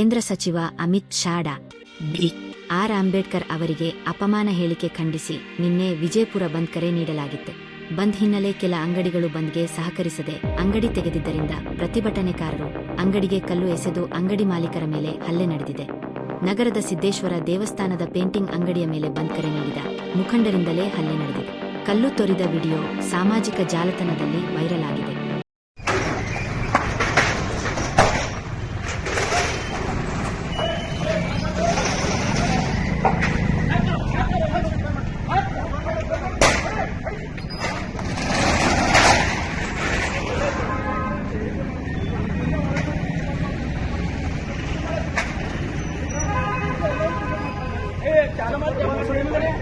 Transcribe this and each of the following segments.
ಕೇಂದ್ರ ಸಚಿವ ಅಮಿತ್ ಶಾಡಾ ಬಿ ಆರ್ ಅಂಬೇಡ್ಕರ್ ಅವರಿಗೆ ಅಪಮಾನ ಹೇಳಿಕೆ ಖಂಡಿಸಿ ನಿನ್ನೆ ವಿಜಯಪುರ ಬಂದ್ ಕರೆ ನೀಡಲಾಗಿತ್ತು. ಬಂದ್ ಹಿನ್ನೆಲೆ ಕೆಲ ಅಂಗಡಿಗಳು ಬಂದ್ಗೆ ಸಹಕರಿಸದೆ ಅಂಗಡಿ ತೆಗೆದಿದ್ದರಿಂದ ಪ್ರತಿಭಟನೆಕಾರರು ಅಂಗಡಿಗೆ ಕಲ್ಲು ಎಸೆದು ಅಂಗಡಿ ಮಾಲೀಕರ ಮೇಲೆ ಹಲ್ಲೆ ನಡೆದಿದೆ. ನಗರದ ಸಿದ್ದೇಶ್ವರ ದೇವಸ್ಥಾನದ ಪೇಂಟಿಂಗ್ ಅಂಗಡಿಯ ಮೇಲೆ ಬಂದ್ ಕರೆ ನೀಡಿದ ಮುಖಂಡರಿಂದಲೇ ಹಲ್ಲೆ ನಡೆದಿದೆ. ಕಲ್ಲು ತೊರಿದ ವಿಡಿಯೋ ಸಾಮಾಜಿಕ ಜಾಲತಾಣದಲ್ಲಿ ವೈರಲ್ ಆಗಿದೆ. Thank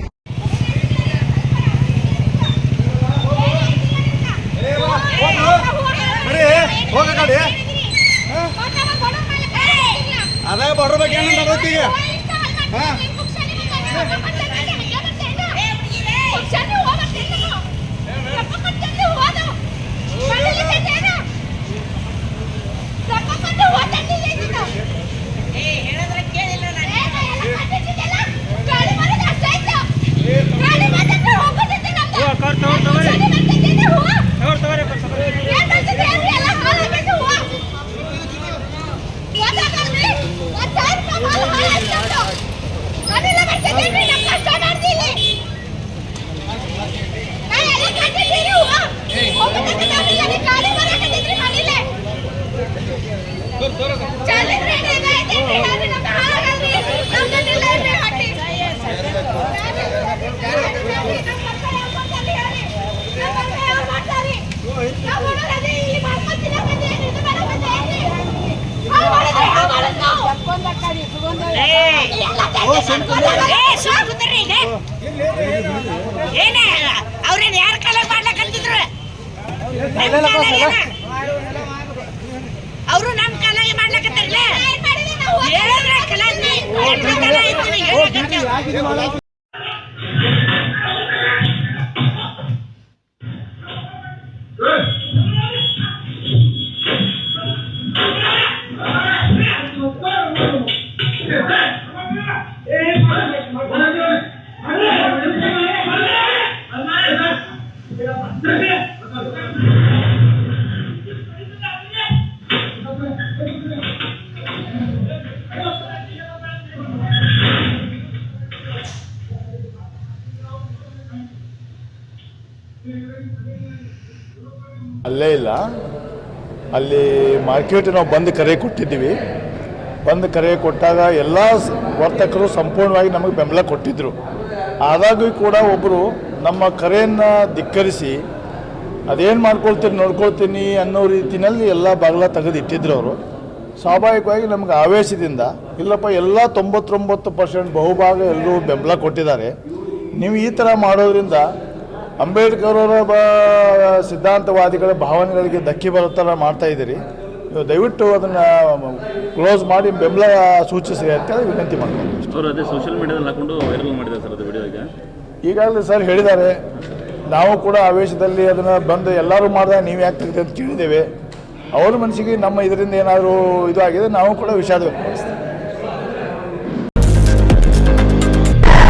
you. Hey, ಏನೇ ಅವ್ರೇನ್ ಯಾರ ಕಾಲ ಮಾಡ್ಲಕ್ಕಂತಿದ್ರು ಅವರು ನಮ್ ಕಾಲಾಗೆ ಮಾಡ್ಲಕತ್ತಾರಲ್ಲ ಹೇಳಿದ್ರೆ ಅಲ್ಲೇ ಇಲ್ಲ. ಅಲ್ಲಿ ಮಾರ್ಕೆಟ್ ನಾವು ಬಂದು ಕರೆ ಕೊಟ್ಟಿದ್ದೀವಿ. ಬಂದು ಕರೆ ಕೊಟ್ಟಾಗ ಎಲ್ಲ ವರ್ತಕರು ಸಂಪೂರ್ಣವಾಗಿ ನಮಗೆ ಬೆಂಬಲ ಕೊಟ್ಟಿದ್ದರು ಆದಾಗೂ ಕೂಡ ಒಬ್ಬರು ನಮ್ಮ ಕರೆಯನ್ನು ಧಿಕ್ಕರಿಸಿ, ಅದೇನು ಮಾಡ್ಕೊಳ್ತೀನಿ ನೋಡ್ಕೊಳ್ತೀನಿ ಅನ್ನೋ ರೀತಿಯಲ್ಲಿ ಎಲ್ಲ ಬಾಗಿಲ ತೆಗೆದಿಟ್ಟಿದ್ರು ಅವರು. ಸ್ವಾಭಾವಿಕವಾಗಿ ನಮಗೆ ಆವೇಶದಿಂದ, ಇಲ್ಲಪ್ಪ, ಎಲ್ಲ ತೊಂಬತ್ತೊಂಬತ್ತು ಪರ್ಸೆಂಟ್ ಬಹುಭಾಗ ಎಲ್ಲರೂ ಬೆಂಬಲ ಕೊಟ್ಟಿದ್ದಾರೆ. ನೀವು ಈ ಥರ ಮಾಡೋದ್ರಿಂದ ಅಂಬೇಡ್ಕರ್ ಅವರ ಬ ಸಿದ್ಧಾಂತವಾದಿಗಳ ಭಾವನೆಗಳಿಗೆ ಧಕ್ಕೆ ಬರೋ ಥರ ಮಾಡ್ತಾ ಇದ್ದೀರಿ. ನೀವು ದಯವಿಟ್ಟು ಅದನ್ನು ಕ್ಲೋಸ್ ಮಾಡಿ ಬೆಂಬಲ ಸೂಚಿಸಿ ಅಂತ ವಿನಂತಿ ಮಾಡ್ತೀನಿ ಅವರು ಅದೇ ಸೋಷಿಯಲ್ ಮೀಡಿಯಾದಲ್ಲಿ ಹಾಕೊಂಡು ವೈರಲ್ ಮಾಡಿದೆ ಸರ್ ಅದು ವಿಡಿಯೋ ಈಗ. ಈಗಾಗಲೇ ಸರ್ ಹೇಳಿದ್ದಾರೆ. ನಾವು ಕೂಡ ಆವೇಶದಲ್ಲಿ ಅದನ್ನು ಬಂದು ಎಲ್ಲರೂ ಮಾಡಿದಾಗ ನೀವು ಯಾಕೆ ತೆಗೆದು ಅಂತ ಕೇಳಿದ್ದೇವೆ. ಅವ್ರ ಮನಸ್ಸಿಗೆ ನಮ್ಮ ಇದರಿಂದ ಏನಾದರೂ ಇದು ಆಗಿದೆ ನಾವು ಕೂಡ ವಿಷಾದ ವ್ಯಕ್ತಪಡಿಸ್ತೇವೆ.